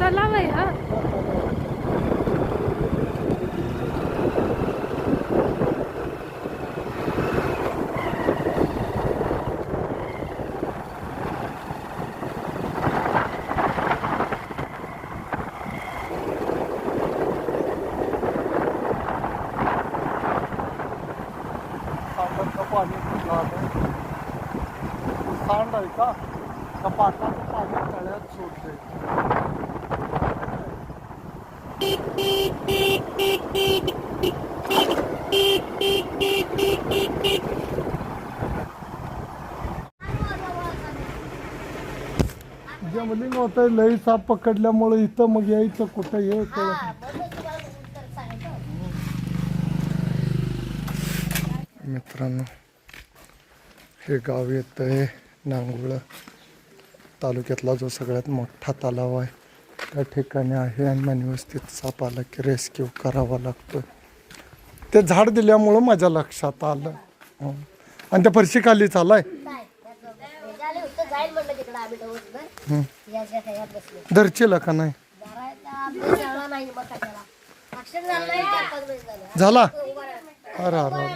तलाव आहे हा. पाणी सांड आहे का? का पाटाचं पाणी तळ्यात सोडलंय जमलिंग होत लई साप पकडल्यामुळे इथं मग यायचं कुठं हे कळत मित्रांनो हे गाव येतं आहे नांगुळ. तालुक्यातला जो सगळ्यात मोठा तलाव आहे त्या ठिकाणी आहे आणि मनिवस्थित साप आला की रेस्क्यू करावा लागतो ते झाड दिल्यामुळं माझ्या लक्षात आलं. आणि त्या फरशी चालाय ह्याच्यात बसले धरचीला का नाही? झाला. अरे अरे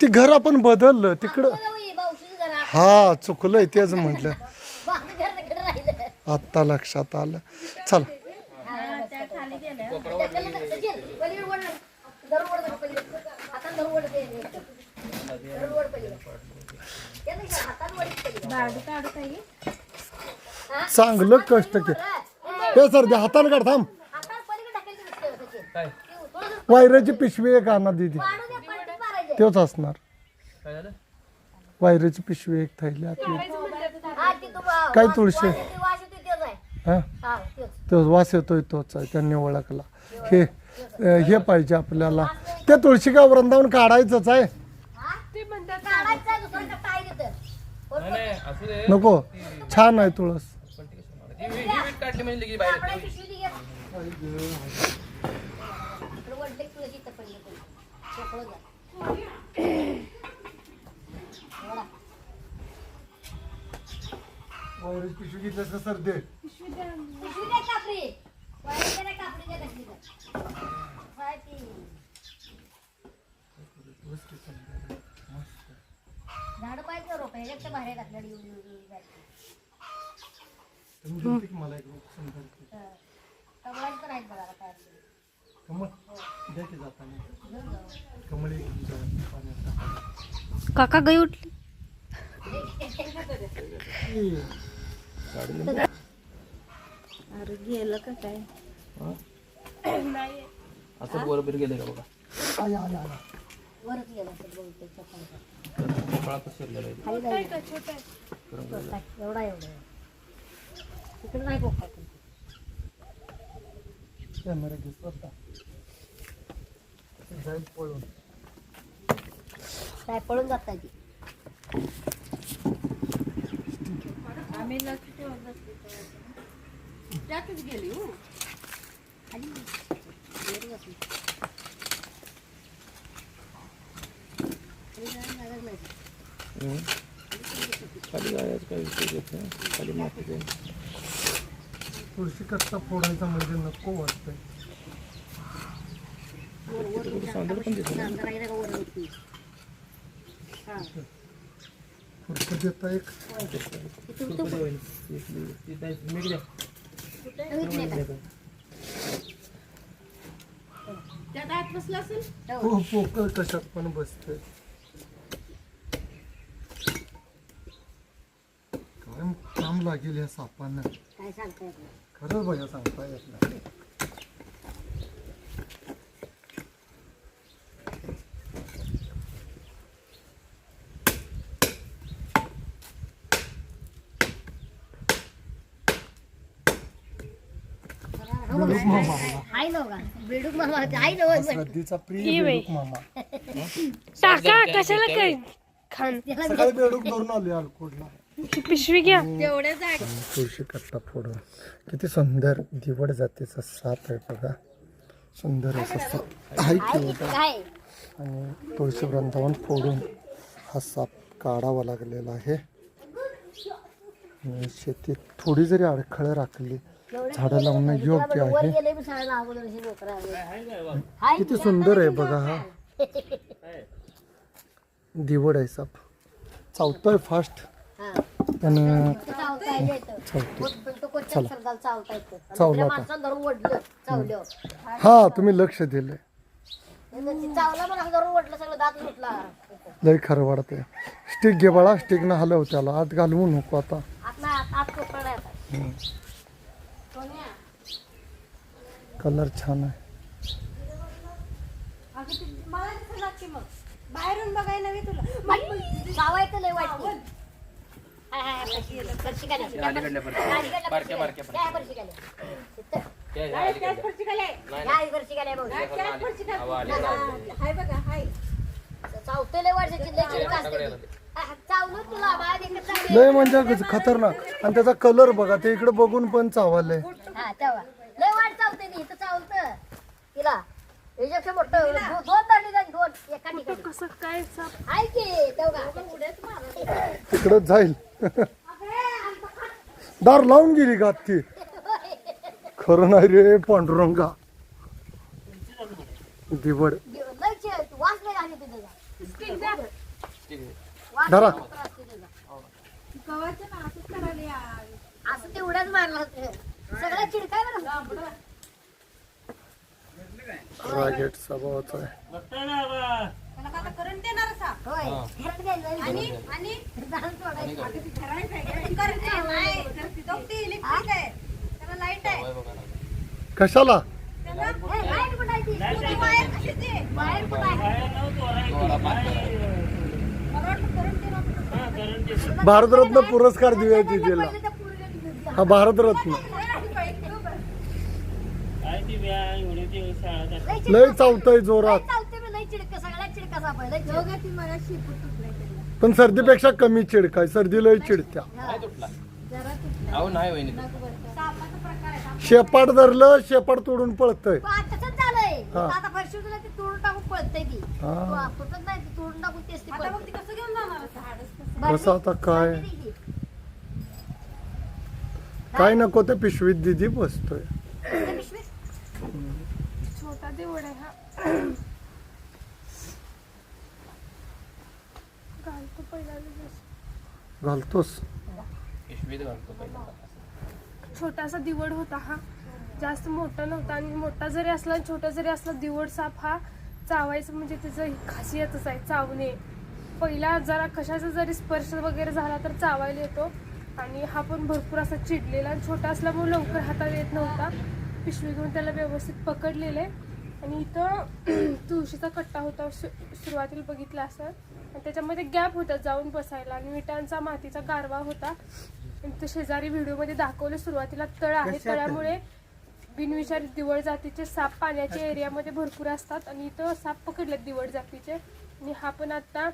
ते घर आपण बदललं तिकडं हा चुकलंय तेच म्हटलं. बाकी घर तिकडे राहिलं आत्ता लक्षात आलं. चल. चांगलं कष्ट के हे सर दे हाताने काढ थांब. वायराची पिशवी एक आणा दिदी. तेच असणार. वायराची पिशवी एक थैली आपली काय तुळशी? हा? तो वास येतोय तोच आहे त्यांनी ओळखला. हे हे पाहिजे आपल्याला. ते तुळशीगाव वृंदावन काढायचंच आहे. नको. छान आहे तुळस. वायराची पिशवी सर दे. झाड पाहिजे रोप ह्याच्यात बाहेर घातलं येऊन येऊन येऊन जायचं. तुम्ही देते की मला एक रूप सुंदर ते? कमळाची पण आहेत बघा आता. तयार. कमळ द्या की जाताना. कमळ एक घेऊन जा पाण्यात काका गई उठली. अरे गेलं का काय? असं बरोबर गेले का बघा. वरच गेला बहुतेक. एवढा एवढा तिकडे नाही पोखा कॅमेरा घे स्वतः जाईल पळून. काय पळून जात आम्ही लक्ष त्यातच गेली हो खाली नाही. खाली जायचं काही विषय येत नाही खाली माती जाईल तुळशी कट्टा फोडायचा म्हणजे नको वाटतंय तो पण. हो. हो पोकळ कशात पण बसते काय काम लागेल या सापांना काय सांगता येत नाही. खरंच बघा सांगता येत नाही हो बेडूक मामा आला. हाय ना बघा. बेडूक मामा. हाय ना बघ. श्रद्धेचा प्रिय बेडूक मामा टाका कशाला काय? खान. सकाळी बेडूक धरून आले अल्कोडला पिशवी घ्या. तुळशी कट्टा फोडून. किती सुंदर दिवड जातीचा साप आहे बघा. सुंदर असं साप. आहे की हाय किती काय? आणि तुळशी वृंदावन फोडून हा साप काढावा लागलेला आहे. आणि शेतीत थोडी जरी अडखळं राखली झाडं लावणं योग्य आहे. किती सुंदर आहे बघा हा. दिवड आहे साप. चावतोय फास्ट हा. आणि चावला हा तुम्ही लक्ष दिलंय. ते चावला पण असं धरून ओढलं सगळं दात सुटला लय खरं वाटतंय. स्टिक घे बाळा स्टिक न हलव त्याला आत घालवू नको आता. कलर छान आहे. अगं ते मला कसं लागते मग. बाहेरून बघायला नव्हे तुला. चावायचं लय वाटतं हाय, हाय, बारक्या- खाली आहे. ही बघ. हाय. बघा असते सगळे. लय म्हणजे कसं खतरनाक. आणि त्याचा कलर बघा ते इकडे बघून पण चावालंय. हा तेव्हा. लय वाट चावते ती इथं चावतं. तिला. याच्यापेक्षा मोठं दो- दोन दांडी झाली, दोन. एका ठिकाणी. कसं काय साप आहे की तेव्हा उड्याच मारत तिकडं जाईल. दार लावून गेली का ती खरं नाही रे पांडुरंगा. दिवड. लय वास आली तिथं धरा. असं मारला सगळं चिडकाय बरं रागेट स्वभावाचा आहे त्याला का आता करंट देणार होय घरात. आणि आहे त्याला लाइट आहे. कशाला? लाइट कुठं कुठं आहे? थोडा पाच करा. मला वाटलं करंट देणार भारतरत्न पुरस्कार देऊया तिला. हा भारतरत्न. लय चावतंय जोरात. पण सर्दीपेक्षा कमी चिडकाय सर्दी लय चिडत्या. नाही तुटला. जरा तुटला. अहो नाही वहिनी. सापाचा प्रकार आहे साप शेपाट धरलं शेपाट तोडून पळतय. हा. पळतय ती हा. तो फुटत नाही ती तोडून टाकून तेच ती आता मग पळते. ती कसं घेऊन जाणार असं हाडच कसं बरं, कसं आता काय. काय नको ते पिशवीत दिदी बसतोय ते पिशवीत? छोटा देवड आहे हा घालतो पहिला दिवस. घालतोस पिशवीत घालतो पहिला छोटासा दिवड होता हा जास्त मोठा नव्हता आणि मोठा जरी असला आणि छोटा जरी असला दिवड साप हा चावायचं म्हणजे त्याचं ही खासियतच आहे चावणे. पहिला जरा कशाचा जरी स्पर्श वगैरे झाला तर चावायला येतो. आणि हा पण भरपूर असा चिडलेला आणि छोटा असल्यामुळे लवकर हातात येत नव्हता. पिशवी घेऊन त्याला व्यवस्थित पकडलेलं. आहे आणि इथं तुळशीचा कट्टा होता सुरुवातीला बघितला असं. आणि त्याच्यामध्ये गॅप होता जाऊन बसायला. आणि विटांचा मातीचा गारवा होता. आणि ते शेजारी व्हिडिओमध्ये दाखवले सुरुवातीला तळ आहे तळ्यामुळे बिनविषारी दिवड जातीचे साप पाण्याच्या एरियामध्ये भरपूर असतात आणि इथं साप पकडलेत दिवड जातीचे. आणि हा पण आता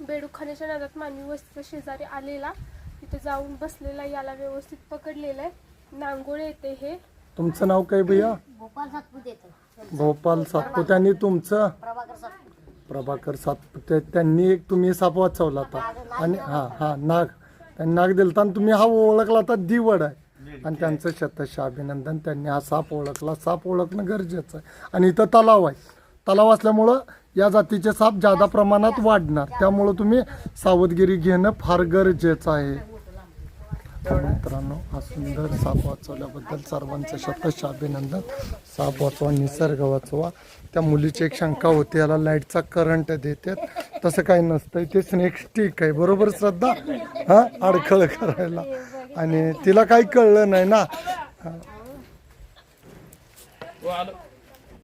बेडूखान्याच्या नादात मानवी वस्तीच्या शेजारी आलेला. तिथे जाऊन बसलेला याला व्यवस्थित पकडलेलं आहे. नांगोळे येते हे. तुमचं नाव काय भैया? भोपाळ सातपूत भोपाल सातपुते. आणि तुमचं? प्रभाकर सातपूत. प्रभाकर सातपुते. त्यांनी एक तुम्ही साप वाचवला होता. आणि हा हा नाग. त्यांनी नाग दिलता आणि तुम्ही हा ओळखला होता दिवड आहे. आणि त्यांचं शतश अभिनंदन त्यांनी हा साप ओळखला. साप ओळखणं गरजेचं आहे. आणि इथं तलाव आहे. तलाव असल्यामुळं या जातीचे साप जादा प्रमाणात वाढणार. त्यामुळं तुम्ही सावधगिरी घेणं फार गरजेचं आहे. तर मित्रांनो हा सुंदर साप वाचवल्याबद्दल सर्वांचं शतश अभिनंदन साप वाचवा निसर्ग वाचवा. त्या मुलीची एक शंका होती याला लाईटचा करंट देतात. तसं काही नसतंय. ते स्नेक स्टिक आहे. बरोबर श्रद्धा? हा? अडखळ करायला. आणि तिला काही कळलं नाही ना.